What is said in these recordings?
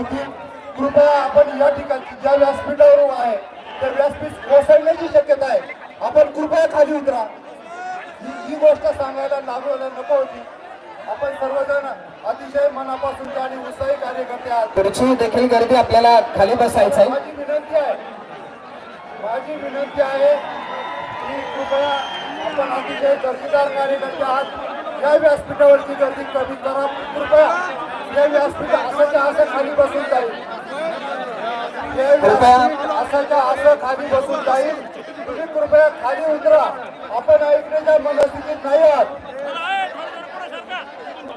होतील कृपया आपण या ठिकाणी ज्या व्यासपीठावर आहे त्या व्यासपीठ कोसळण्याची शक्यता आहे. आपण कृपया खाली उतरा. ही गोष्ट सांगायला लागवला नको होती. आपण सर्वजण अतिशय मनापासून आणि उत्साही कार्यकर्ते आहात. पुढची देखील गर्दी आपल्याला खाली बसायचं आहे. माझी विनंती आहे. माझी विनंती आहे की कृपया आपण अतिशय दर्जेदार कार्यकर्ते आहात. या व्यासपीठावरची गर्दी कमी करा. कृपया या व्यासपीठ असंच्या असं खाली बसून जाईल. हे कृपया- व्यासपीठ असंच्या असं खाली बसून जाईल. तुम्ही कृपया खाली उतरा. आपण ऐकण्याच्या मनस्थितीत नाही आहात.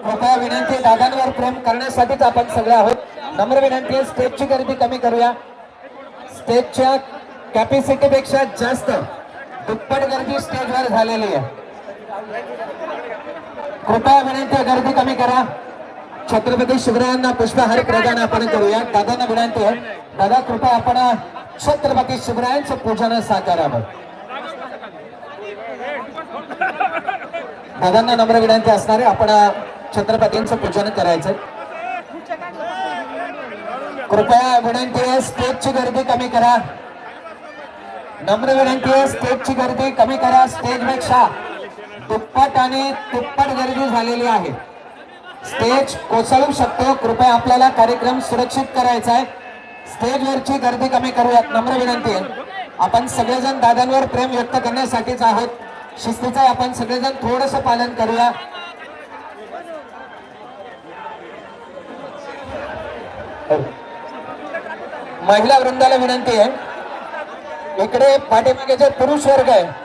कृपया विनंती दादांवर प्रेम करण्यासाठीच आपण सगळे आहोत. नम्र विनंती आहे स्टेजची गर्दी कमी करूया. स्टेजच्या कॅपॅसिटी पेक्षा जास्त दुप्पट गर्दी स्टेजवर झालेली आहे. कृपया विनंती गर्दी कमी करा. छत्रपती शिवरायांना पुष्पहार प्रदान आपण करूया. दादांना विनंती आहे. दादा कृपया आपण छत्रपती शिवरायांचं पूजन साकारावं. दादांना नम्र विनंती असणार आहे. आपण छत्रपतींचं पूजन करायचं कृपया विनंती आहे स्टेजची गर्दी कमी करा. नम्र विनंती आहे स्टेजची गर्दी कमी करा. स्टेजपेक्षा दुप्पट आणि तिप्पट गर्दी झालेली आहे. स्टेज कोसळू शकतो. कृपया आपल्याला कार्यक्रम सुरक्षित करायचा आहे. स्टेजवरची गर्दी कमी करूयात. नम्र विनंती आहे. आपण सगळेजण दादांवर प्रेम व्यक्त करण्यासाठीच आहोत. शिस्तीचं आपण सगळेजण थोडस पालन करूया. महिला वृंदाला विनंती आहे. इकडे पाठीमागे जे पुरुष वर्ग आहे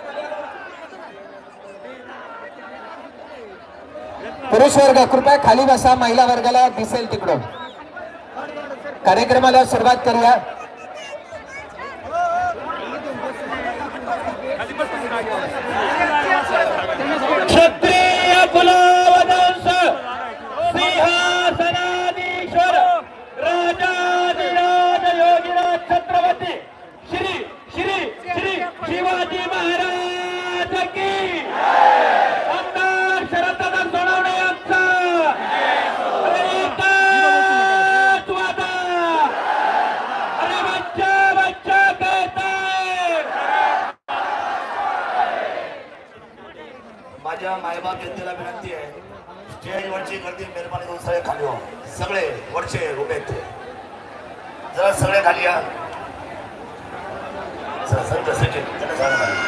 पुरुष वर्ग कृपया खाली बसा महिला वर्गाला दिसेल तिकडून. कार्यक्रमाला सुरुवात करूया. क्षत्रिय मायबाप जनतेला विनंती आहे. स्टेजवरची गर्दी मेहरबानी करून सगळे खाली हो सगळे वरचे उभे ते. जरा सगळे खाली या. चला, संत